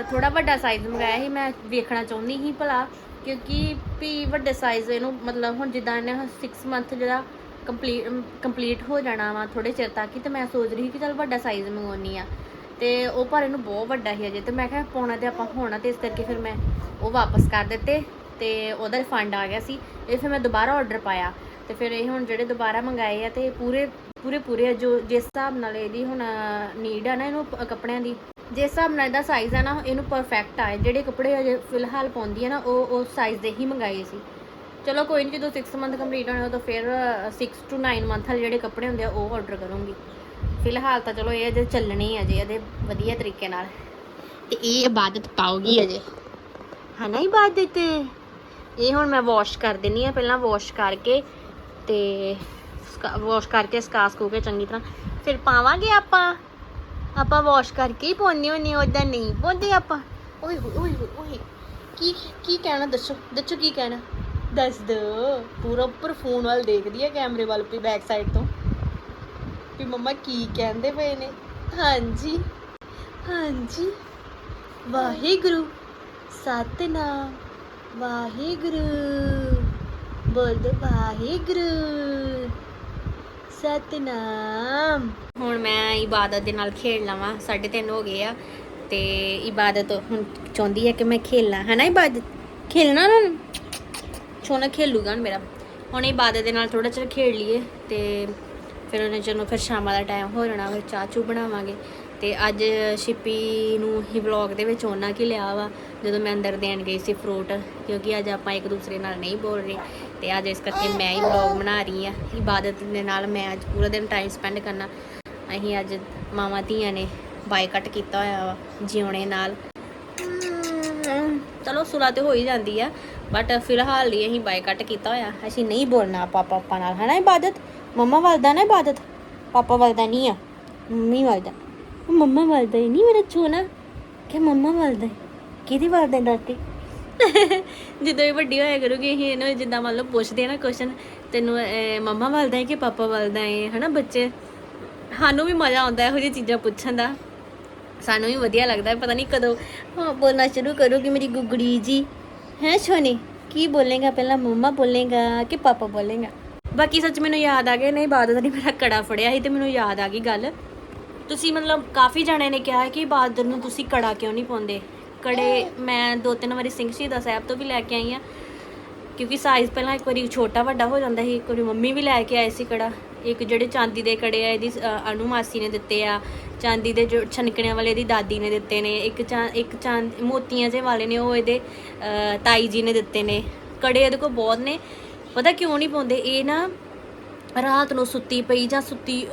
ਥੋੜਾ ਵੱਡਾ ਸਾਈਜ਼ ਮੰਗਾਇਆ ਸੀ, ਮੈਂ ਵੇਖਣਾ ਚਾਹੁੰਦੀ ਸੀ ਭਲਾ, ਕਿਉਂਕਿ ਵੀ ਵੱਡੇ ਸਾਈਜ਼ ਇਹਨੂੰ ਮਤਲਬ ਹੁਣ ਜਿੱਦਾਂ ਇਹਨੇ 6 ਮੰਥ ਜਿਹੜਾ ਕੰਪਲੀਟ ਕੰਪਲੀਟ ਹੋ ਜਾਣਾ ਵਾ ਥੋੜੇ ਚਿਰ ਤੱਕ ਹੀ, ਤੇ ਮੈਂ ਸੋਚ ਰਹੀ ਸੀ ਕਿ ਚੱਲ ਵੱਡਾ ਸਾਈਜ਼ ਮੰਗਵਾਉਣੀ ਆ ਤੇ ਉਹ ਪਰ ਇਹਨੂੰ ਬਹੁਤ ਵੱਡਾ ਸੀ ਅਜੇ ਤੇ ਮੈਂ ਕਿਹਾ ਪਾਉਣਾ ਤੇ ਆਪਾਂ ਹੋਣਾ, ਤੇ ਇਸ ਕਰਕੇ ਫਿਰ ਮੈਂ ਉਹ ਵਾਪਸ ਕਰ ਦਿੱਤੇ, ਤੇ ਉਹਦਾ ਰਿਫੰਡ ਆ ਗਿਆ ਸੀ। ਇਹ ਫਿਰ ਮੈਂ ਦੁਬਾਰਾ ਆਰਡਰ ਪਾਇਆ, ਤੇ ਫਿਰ ਇਹ ਹੁਣ ਜਿਹੜੇ ਦੁਬਾਰਾ ਮੰਗਾਏ ਆ, ਤੇ ਪੂਰੇ ਪੂਰੇ ਪੂਰੇ ਆ ਜੋ, ਜਿਸ ਹਿਸਾਬ ਨਾਲ ਇਹਦੀ ਹੁਣ ਨੀਡ ਆ ਨਾ ਇਹਨੂੰ ਕੱਪੜਿਆਂ ਦੀ ਜਿਸ ਹਿਸਾਬ ਨਾਲ ਇਹਦਾ ਸਾਈਜ਼ ਆ ਨਾ ਇਹਨੂੰ ਪਰਫੈਕਟ ਆ। ਜਿਹੜੇ ਕੱਪੜੇ ਅਜੇ ਫਿਲਹਾਲ ਪਾਉਂਦੀ ਆ ਨਾ ਉਹ ਉਸ ਸਾਈਜ਼ ਦੇ ਹੀ ਮੰਗਾਏ ਸੀ। ਚਲੋ ਕੋਈ ਨਹੀਂ ਜਦੋਂ 6 ਮੰਥ ਕੰਪਲੀਟ ਹੋਣੇ ਉਦੋਂ ਫਿਰ 6 ਟੂ 9 ਮੰਥ ਵਾਲੇ ਜਿਹੜੇ ਕੱਪੜੇ ਹੁੰਦੇ ਆ ਉਹ ਆਰਡਰ ਕਰੂੰਗੀ। ਫਿਲਹਾਲ ਤਾਂ ਚਲੋ ਇਹ ਅਜੇ ਚੱਲਣੇ ਹੀ ਅਜੇ ਇਹਦੇ ਵਧੀਆ ਤਰੀਕੇ ਨਾਲ। ਤੇ ਇਹ ਇਬਾਦਤ ਪਾਉਗੀ ਅਜੇ? ਹਨਾ ਇਬਾਦਤ ਇਹ ਹੁਣ ਮੈਂ ਵਾਸ਼ ਕਰ ਦਿੰਨੀ ਆ ਪਹਿਲਾਂ ਵਾਸ਼ ਕਰਕੇ ਤੇ ਵਾਸ਼ ਕਰਕੇ ਸਕਾ ਸਕੂ ਕੇ ਚੰਗੀ ਤਰ੍ਹਾਂ। ਫਿਰ ਪਾਵਾਂਗੇ ਆਪਾਂ? ਆਪਾਂ ਵਾਸ਼ ਕਰਕੇ ਹੀ ਪਾਉਂਦੇ ਹੁੰਦੇ ਹਾਂ ਉਦਾਂ ਨਹੀਂ ਪਾਉਂਦੇ ਆਪਾਂ। ਓਏ ਹੋਏ ਓਏ ਹੋਏ, ਓਏ। ਕੀ ਕੀ ਕਹਿਣਾ ਦੱਸੋ? ਦੱਸੋ ਕੀ ਕਹਿਣਾ? ਦੱਸ ਦੋ। ਪੂਰਾ ਉੱਪਰ ਫੋਨ ਵੱਲ ਦੇਖਦੀ ਹੈ ਕੈਮਰੇ ਵੱਲ ਵੀ ਬੈਕ ਸਾਈਡ ਤੋਂ। ਵੀ ਮੰਮਾ ਕੀ ਕਹਿੰਦੇ ਪਏ ਨੇ? ਹਾਂਜੀ ਹਾਂਜੀ। ਵਾਹਿਗੁਰੂ, ਸਤਨਾਮ। ਵਾਹਿਗੁਰੂ, ਬੋਲ ਦੋ ਵਾਹਿਗੁਰੂ। ਸਤਨਾਮ। ਹੁਣ ਮੈਂ ਇਬਾਦਤ ਦੇ ਨਾਲ ਖੇਡ ਲਵਾਂ 3:30 ਹੋ ਗਏ ਆ, ਤੇ ਇਬਾਦਤ ਹੁਣ ਚਾਹੁੰਦੀ ਹੈ ਕਿ ਮੈਂ ਖੇਲਾਂ। ਹੈ ਨਾ ਇਬਾਦਤ? ਖੇਲਣਾ ਨਾ ਛੋਨਾ ਖੇਲੂਗਾ ਮੇਰਾ। ਹੁਣ ਇਬਾਦਤ ਦੇ ਨਾਲ ਥੋੜਾ ਚਿਰ ਖੇਡ ਲਈਏ, ਤੇ ਫਿਰ ਉਹਨੇ ਚਲੋ ਫਿਰ ਸ਼ਾਮਾਂ ਦਾ ਟਾਈਮ ਹੋ ਜਾਣਾ ਫਿਰ ਚਾਹ ਚੂ ਬਣਾਵਾਂਗੇ। ਤੇ ਅੱਜ ਸ਼ਿਪੀ ਨੂੰ ਹੀ ਵਲੌਗ ਦੇ ਵਿੱਚ ਉਹਨਾਂ ਕੀ ਲਿਆ ਵਾ, ਜਦੋਂ ਮੈਂ ਅੰਦਰ ਦੇਣ ਗਈ ਸੀ ਫਰੂਟ ਕਿਉਂਕਿ ਅੱਜ ਆਪਾਂ ਇੱਕ ਦੂਸਰੇ ਨਾਲ ਨਹੀਂ ਬੋਲ ਰਹੇ ਤੇ ਅੱਜ ਇਸ ਕਰਕੇ ਮੈਂ ਹੀ ਵਲੌਗ ਬਣਾ ਰਹੀ ਆ ਇਬਾਦਤ ਦੇ ਨਾਲ ਮੈਂ ਅੱਜ ਪੂਰਾ ਦਿਨ ਟਾਈਮ ਸਪੈਂਡ ਕਰਨਾ। ਅਸੀਂ ਅੱਜ ਮਾਵਾਂ ਧੀਆਂ ਨੇ ਬਾਈਕਟ ਕੀਤਾ ਹੋਇਆ ਵਾ, ਜਿਉਣੇ ਨਾਲ। ਚਲੋ ਸੁਲਾ ਤੇ ਹੋ ਹੀ ਜਾਂਦੀ ਆ ਬਟ ਫਿਲਹਾਲ ਲਈ ਅਸੀਂ ਬਾਈਕਟ ਕੀਤਾ ਹੋਇਆ। ਅਸੀਂ ਨਹੀਂ ਬੋਲਣਾ ਆਪਾਂ ਪਾਪਾ ਨਾਲ, ਹਨਾ ਇਬਾਦਤ? ਮੰਮਾ ਵੱਲਦਾ ਨਾ ਇਬਾਦਤ? ਪਾਪਾ ਵੱਲਦਾ ਨਹੀਂ ਆ, ਮੰਮੀ ਵੱਲਦਾ। ਉਹ ਮੰਮਾ ਵੱਲਦਾ ਹੀ ਨਹੀਂ ਮੇਰਾ ਚੋਨਾ ਕਿ ਮੰਮਾ ਵੱਲਦਾ ਹੈ? ਕਿਹਦੀ ਵੱਲਦਾ ਡਾਕੇ ਜਦੋਂ ਇਹ ਵੱਡੀ ਹੋਇਆ ਕਰੂਗੀ ਇਹ ਇਹਨੂੰ ਜਿੱਦਾਂ ਮੰਨ ਲਓ ਪੁੱਛਦੇ ਆ ਨਾ ਕੁਐਸਚਨ ਤੈਨੂੰ ਅਹ, ਮੰਮਾ ਵੱਲਦਾ ਹੈ ਕਿ ਪਾਪਾ ਵੱਲਦਾ ਹੈ ਹਨਾ ਬੱਚੇ? ਸਾਨੂੰ ਵੀ ਮਜ਼ਾ ਆਉਂਦਾ ਇਹੋ ਜਿਹੀਆਂ ਚੀਜ਼ਾਂ ਪੁੱਛਣ ਦਾ। ਸਾਨੂੰ ਵੀ ਵਧੀਆ ਲੱਗਦਾ ਹੈ ਪਤਾ ਨਹੀਂ ਕਦੋਂ ਹਾਂ ਬੋਲਣਾ ਸ਼ੁਰੂ ਕਰੂਗੀ ਮੇਰੀ ਗੁੱਗੜੀ ਜੀ। ਹੈ ਛੋਨੀ ਕੀ ਬੋਲੇਗਾ ਪਹਿਲਾਂ ਮੰਮਾ ਬੋਲੇਗਾ ਕਿ ਪਾਪਾ ਬੋਲੇਗਾ? ਬਾਕੀ ਸੱਚ ਮੈਨੂੰ ਯਾਦ ਆ ਗਿਆ ਨਹੀਂ ਬਾਦਤ ਨਹੀਂ ਮੇਰਾ ਕੜਾ ਫੜਿਆ ਸੀ ਤੇ ਮੈਨੂੰ ਯਾਦ ਆ ਗਈ ਗੱਲ। ਤੁਸੀਂ ਮਤਲਬ ਕਾਫੀ ਜਣੇ ਨੇ ਕਿਹਾ ਕਿ ਬਾਦਰ ਨੂੰ ਤੁਸੀਂ ਕੜਾ ਕਿਉਂ ਨਹੀਂ ਪਾਉਂਦੇ? ਕੜੇ ਮੈਂ ਦੋ ਤਿੰਨ ਵਾਰੀ ਸਿੰਘ ਸ਼ਹੀਦਾ ਸਾਹਿਬ ਤੋਂ ਵੀ ਲੈ ਕੇ ਆਈ ਆ ਕਿਉਂਕਿ ਸਾਈਜ਼ ਪਹਿਲਾਂ ਇੱਕ ਵਾਰੀ ਛੋਟਾ ਵੱਡਾ ਹੋ ਜਾਂਦਾ ਸੀ ਇੱਕ ਵਾਰੀ ਮੰਮੀ ਵੀ ਲੈ ਕੇ ਆਏ ਸੀ ਕੜਾ। ਇੱਕ ਜਿਹੜੇ ਚਾਂਦੀ ਦੇ ਕੜੇ ਆ ਇਹਦੀ ਅ, ਅਨੂ ਮਾਸੀ ਨੇ ਦਿੱਤੇ ਆ। ਚਾਂਦੀ ਦੇ ਜੋ ਛਨਕਣਿਆਂ ਵਾਲੇ ਇਹਦੀ ਦਾਦੀ ਨੇ ਦਿੱਤੇ ਨੇ। ਇੱਕ ਚਾਂ ਇੱਕ ਚਾਂ ਮੋਤੀਆਂ ਜੇ ਵਾਲੇ ਨੇ ਉਹ ਇਹਦੇ ਤਾਈ ਜੀ ਨੇ ਦਿੱਤੇ ਨੇ। ਕੜੇ ਇਹਦੇ ਕੋਲ ਬਹੁਤ ਨੇ। ਪਤਾ ਕਿਉਂ ਨਹੀਂ ਪਾਉਂਦੇ? ਇਹ ਨਾ ਰਾਤ ਨੂੰ ਸੁੱਤੀ ਪਈ ਜਾਂ ਸੁੱਤੀ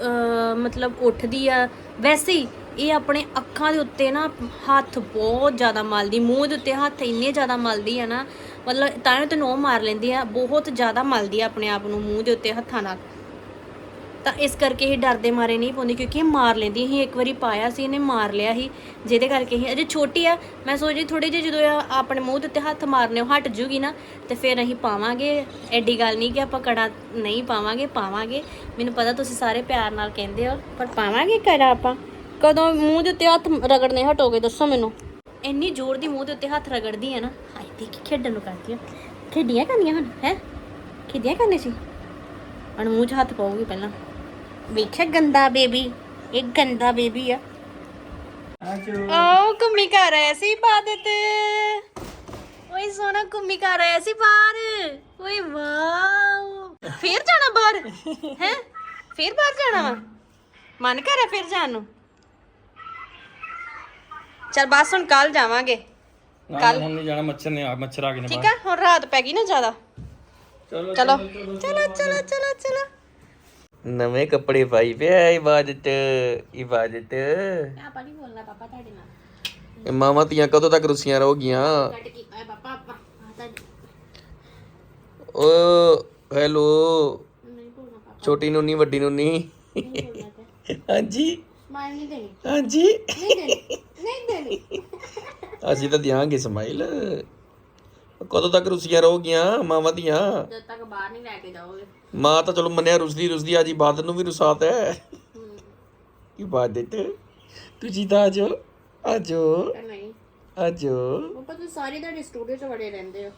ਮਤਲਬ ਉੱਠਦੀ ਆ, ਵੈਸੇ ਹੀ ਇਹ ਆਪਣੇ ਅੱਖਾਂ ਦੇ ਉੱਤੇ ਨਾ ਹੱਥ ਬਹੁਤ ਜ਼ਿਆਦਾ ਮਲਦੀ, ਮੂੰਹ ਦੇ ਉੱਤੇ ਹੱਥ ਇੰਨੇ ਜ਼ਿਆਦਾ ਮਲਦੀ ਆ ਨਾ, ਮਤਲਬ ਤਾਂ ਇਹ ਤੈਨੂੰ ਮਾਰ ਲੈਂਦੀ ਆ, ਬਹੁਤ ਜ਼ਿਆਦਾ ਮਲਦੀ ਆ ਆਪਣੇ ਆਪ ਨੂੰ ਮੂੰਹ ਦੇ ਉੱਤੇ ਹੱਥਾਂ ਨਾਲ। ਤਾਂ ਇਸ ਕਰਕੇ ਇਹ ਡਰਦੇ ਮਾਰੇ ਨਹੀਂ ਪਾਉਂਦੀ, ਕਿਉਂਕਿ ਇਹ ਮਾਰ ਲੈਂਦੀ ਇਹ ਇੱਕ ਵਾਰੀ ਪਾਇਆ ਸੀ, ਇਹਨੇ ਮਾਰ ਲਿਆ ਸੀ, ਜਿਹਦੇ ਕਰਕੇ ਹੀ ਅਜੇ ਛੋਟੀ ਆ। ਮੈਂ ਸੋਚੀ ਥੋੜੀ ਜਿਹੀ ਜਦੋਂ ਆਪਣੇ ਮੂੰਹ ਦੇ ਉੱਤੇ ਹੱਥ ਮਾਰਨੇ, ਉਹ ਹਟ ਜੂਗੀ ਨਾ, ਤੇ ਫਿਰ ਅਸੀਂ ਪਾਵਾਂਗੇ। ਐਡੀ ਗੱਲ ਨਹੀਂ ਕਿ ਆਪਾਂ ਕੜਾ ਨਹੀਂ ਪਾਵਾਂਗੇ ਪਾਵਾਂਗੇ। ਮੈਨੂੰ ਪਤਾ ਤੁਸੀਂ ਸਾਰੇ ਪਿਆਰ ਨਾਲ ਕਹਿੰਦੇ ਹੋ, ਪਰ ਪਾਵਾਂਗੇ ਕੜਾ ਆਪਾਂ? ਕਦੋਂ ਮੂੰਹ ਦੇ ਉੱਤੇ ਹੱਥ ਰਗੜਨੇ ਹਟੋਗੇ, ਦੱਸੋ ਮੈਨੂੰ? ਇੰਨੀ ਜ਼ੋਰ ਦੀ ਮੂੰਹ ਦੇ ਉੱਤੇ ਹੱਥ ਰਗੜਦੀ ਹੈ ਨਾ। ਹਾਏ, ਦੇਖੀ ਖੇਡਣ ਨੂੰ ਕਰਦੀ ਆ। ਖੇਡੀਆਂ ਕਰਨੀਆਂ ਹੁਣ, ਹੈ? ਖੇਡੀਆਂ ਕਰਨੀ ਸੀ? ਹੁਣ ਮੂੰਹ 'ਚ ਹੱਥ ਪਾਉਗੀ ਪਹਿਲਾਂ। ਵੇਖਿਆ ਗੰਦਾ ਬੇਬੀ? ਇਹ ਗੰਦਾ ਬੇਬੀ ਆ। ਆਓ ਕੁੰਮੀ ਕਰ ਆਇਆ ਸੀ ਬਾਦਤ ਓਏ ਸੋਨਾ ਕੁੰਮੀ ਕਰ ਆਇਆ ਸੀ ਬਾਹਰ। ਓਏ ਵਾਓ। ਫੇਰ ਜਾਣਾ ਬਾਹਰ? ਹੈ? ਫੇਰ ਬਾਹਰ ਜਾਣਾ ਵਾ? ਮਨ ਕਰ ਰਿਹਾ ਫੇਰ ਜਾਣ ਨੂੰ? ਚਲ ਬਸ ਹੁਣ ਕੱਲ ਜਾਵਾਂਗੇ।
ਕੱਲ ਹੁਣ ਨਹੀਂ ਜਾਣਾ ਮੱਛਰ ਨੇ ਆ ਮੱਛਰ ਆ ਗਏ ਨੇ
ਠੀਕ ਆ ਹੁਣ ਰਾਤ ਪੈ ਗਈ ਨਾ ਜ਼ਿਆਦਾ।
ਚਲੋ
ਚਲੋ ਚਲੋ। ਚਲੋ ਚਲੋ।
ਨਵੇਂ ਕੱਪੜੇ ਪਾਈ ਪਿਆ ਇਬਾਦਤ ਇਬਾਦਤ
ਆਪਾਂ ਨਹੀਂ ਬੋਲਣਾ ਪਾਪਾ ਤੁਹਾਡੇ ਨਾਲ।
ਇਹ ਮਾਵਾਂ ਧੀਆਂ ਕਦੋਂ ਤੱਕ ਰੁੱਸੀਆਂ ਰਹੋਗੀਆਂ?
ਕੱਟ ਕੀਤਾ ਹੈ ਪਾਪਾ ਆਪਾਂ ਆਹ ਤੁਹਾਡੇ
ਓ ਹੈਲੋ।
ਨਹੀਂ ਬੋਲਣਾ ਪਾਪਾ।
ਛੋਟੀ ਨੂੰ ਨਹੀਂ ਵੱਡੀ ਨੂੰ। ਨਹੀਂ
ਨਹੀਂ ਬੋਲਣਾ ਤੇ।
ਹਾਂਜੀ।
ਮਾਰ ਨਹੀਂ ਦੇਣੀ।
ਹਾਂਜੀ।
ਨਹੀਂ ਦੇਣੀ ਨਹੀਂ ਦੇਣੀ।
ਅਸੀਂ ਤਾਂ ਦਿਆਂਗੇ ਸਮਾਈਲ ਕਦੋਂ ਤੱਕ ਰੁਸੀਆਂ ਰਹੋਗੀਆਂ ਮਾਵਾਂ ਦੀਆਂ
ਜਦ ਤੱਕ ਬਾਹਰ ਨਹੀਂ ਲੈ ਕੇ ਜਾਓਗੇ।
ਮਾਂ ਤਾਂ ਚਲੋ ਮੰਨਿਆ ਰੁਸਦੀ ਰੁਸਦੀ ਅੱਜ ਬਾਦਲ ਨੂੰ ਵੀ ਰੁਸਾਤ ਹੈ। ਇਬਾਦਤ ਤੁਸੀਂ ਤਾਂ ਆਜੋ ਆਜੋ
ਨਹੀਂ।
ਆਜੋ
ਪਾਪਾ ਤੁਸੀਂ ਸਾਰੇ ਤੁਹਾਡੇ ਸਟੂਡੀਓ 'ਚ ਵੜੇ ਰਹਿੰਦੇ ਹੋ।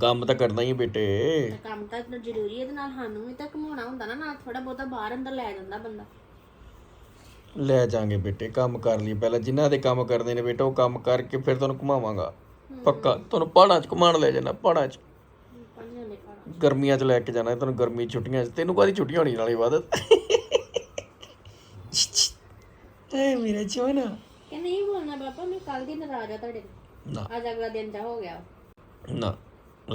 ਕੰਮ ਤਾਂ ਕਰਨਾ ਹੀ ਹੈ ਬੇਟੇ।
ਤੇ ਕੰਮ ਤਾਂ ਇਤਨਾ ਜ਼ਰੂਰੀ ਹੈ ਤੇ ਨਾਲ ਸਾਨੂੰ ਵੀ ਤਾਂ ਘਮਾਉਣਾ ਹੁੰਦਾ ਨਾ ਨਾਲ ਥੋੜਾ ਬਹੁਤਾ ਬਾਹਰ ਅੰਦਰ ਲੈ ਜਾਂਦਾ ਬੰਦਾ।
ਲੈ ਜਾਾਂਗੇ ਬੇਟੇ ਕੰਮ ਕਰ ਲਈ। ਪਹਿਲਾਂ ਜਿਨ੍ਹਾਂ ਦੇ ਕੰਮ ਕਰਦੇ ਨੇ ਬੇਟਾ ਉਹ ਕੰਮ ਕਰਕੇ ਫਿਰ ਤੁਹਾਨੂੰ ਘੁਮਾਵਾਂਗਾ। ਪੱਕਾ ਤੁਹਾਨੂੰ ਪਹਾੜਾਂ 'ਚ ਘੁਮਾਉਣ ਲੈ ਜਾਣਾ ਪਹਾੜਾਂ 'ਚ। ਗਰਮੀਆਂ 'ਚ ਲੈ ਕੇ ਜਾਣਾ ਤੁਹਾਨੂੰ ਗਰਮੀ ਛੁੱਟੀਆਂ 'ਚ। ਤੈਨੂੰ ਕਾਹਦੀ ਛੁੱਟੀਆਂ ਹੋਣੀ ਨਾਲੇ ਇਬਾਦਤ ਐ ਮੇਰਾ ਚੋਨਾ
ਕਿ ਨਹੀਂ ਬੋਲਣਾ ਪਾਪਾ ਮੈਂ ਕੱਲ ਦੀ ਨਾਰਾਜ਼ ਆ ਤੁਹਾਡੇ
ਨਾ।
ਅੱਜ ਅਗਲਾ ਦਿਨ ਜਾ ਹੋ ਗਿਆ।
ਨਾ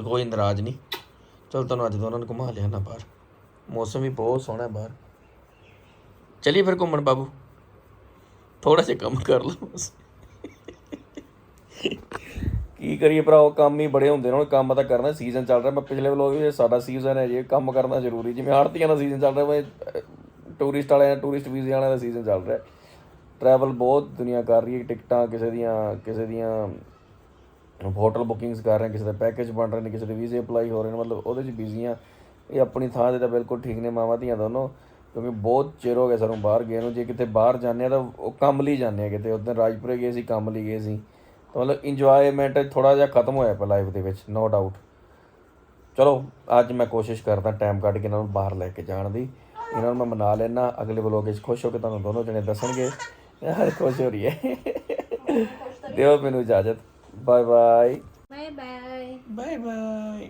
ਕੋਈ ਨਾਰਾਜ਼ ਨਹੀਂ। ਚਲ ਤੁਹਾਨੂੰ ਅੱਜ ਦੋਨਾਂ ਨੂੰ ਘੁਮਾ ਲਿਆ ਨਾ ਬਾਹਰ। ਮੌਸਮ ਵੀ ਬਹੁਤ ਸੋਹਣਾ ਹੈ ਬਾਹਰ। ਚਲਿਏ ਫਿਰ ਘੁੰਮਣ ਬਾਬੂ। ਥੋੜਾ ਜਿਹਾ ਕੰਮ ਕਰ ਲਓ ਬਸ। ਕੀ ਕਰੀਏ ਭਰਾ, ਉਹ ਕੰਮ ਹੀ ਬੜੇ ਹੁੰਦੇ ਨੇ, ਹੁਣ ਕੰਮ ਤਾਂ ਕਰਨਾ ਸੀਜ਼ਨ ਚੱਲ ਰਿਹਾ। ਮੈਂ ਪਿਛਲੇ ਵਲੋਗ ਵੀ ਸਾਡਾ ਸੀਜ਼ਨ ਹੈ ਜੇ ਕੰਮ ਕਰਨਾ ਜ਼ਰੂਰੀ। ਜਿਵੇਂ ਆੜਤੀਆਂ ਦਾ ਸੀਜ਼ਨ ਚੱਲ ਰਿਹਾ, ਵੇ ਟੂਰਿਸਟ ਵਾਲਿਆਂ ਦਾ ਟੂਰਿਸਟ ਵੀਜ਼ੇ ਵਾਲਿਆਂ ਦਾ ਸੀਜ਼ਨ ਚੱਲ ਰਿਹਾ। ਟਰੈਵਲ ਬਹੁਤ ਦੁਨੀਆ ਕਰ ਰਹੀ ਹੈ, ਟਿਕਟਾਂ ਕਿਸੇ ਦੀਆਂ ਕਿਸੇ ਦੀਆਂ ਹੋਟਲ ਬੁਕਿੰਗਸ ਕਰ ਰਹੇ ਕਿਸੇ ਦਾ ਪੈਕੇਜ ਬਣ ਰਹੇ ਨੇ, ਕਿਸੇ ਦੇ ਵੀਜ਼ੇ ਅਪਲਾਈ ਹੋ ਰਹੇ ਨੇ, ਮਤਲਬ ਉਹਦੇ 'ਚ ਬਿਜ਼ੀ ਆ। ਇਹ ਆਪਣੀ ਥਾਂ ਤੇ ਤਾਂ ਬਿਲਕੁਲ ਠੀਕ ਨੇ ਮਾਵਾਂ, ਧੀਆਂ ਦੋਨੋਂ, ਕਿਉਂਕਿ ਬਹੁਤ ਚਿਰ ਹੋ ਗਿਆ ਸਾਨੂੰ ਬਾਹਰ ਗਏ ਨੂੰ। ਜੇ ਕਿਤੇ ਬਾਹਰ ਜਾਂਦੇ ਆ ਤਾਂ ਉਹ ਕੰਮ ਲਈ ਜਾਂਦੇ ਆ ਕਿਤੇ। ਉਦੋਂ ਰਾਜਪੁਰੇ ਗਏ ਸੀ, ਕੰਮ ਲਈ ਗਏ ਸੀ। ਤਾਂ ਮਤਲਬ ਇੰਜੋਇਮੈਂਟ ਥੋੜਾ ਜਿਹਾ ਖਤਮ ਹੋਇਆ ਪਿਆ ਲਾਈਫ ਦੇ ਵਿੱਚ ਨੋ ਡਾਊਟ ਚਲੋ ਅੱਜ ਮੈਂ ਕੋਸ਼ਿਸ਼ ਕਰਦਾ ਟਾਈਮ ਕੱਢ ਕੇ ਇਹਨਾਂ ਨੂੰ ਬਾਹਰ ਲੈ ਕੇ ਜਾਣ ਦੀ। ਇਹਨਾਂ ਨੂੰ ਮੈਂ ਮਨਾ ਲੈਣਾ ਅਗਲੇ ਵਲੋਗ ਵਿੱਚ ਖੁਸ਼ ਹੋ ਕੇ ਤੁਹਾਨੂੰ ਦੋਨੋਂ ਜਣੇ ਦੱਸਣਗੇ। ਹਰ ਖੁਸ਼ ਹੋ ਰਹੀ ਹੈ। ਦਿਓ ਮੈਨੂੰ ਇਜਾਜ਼ਤ। Bye bye
bye bye
bye bye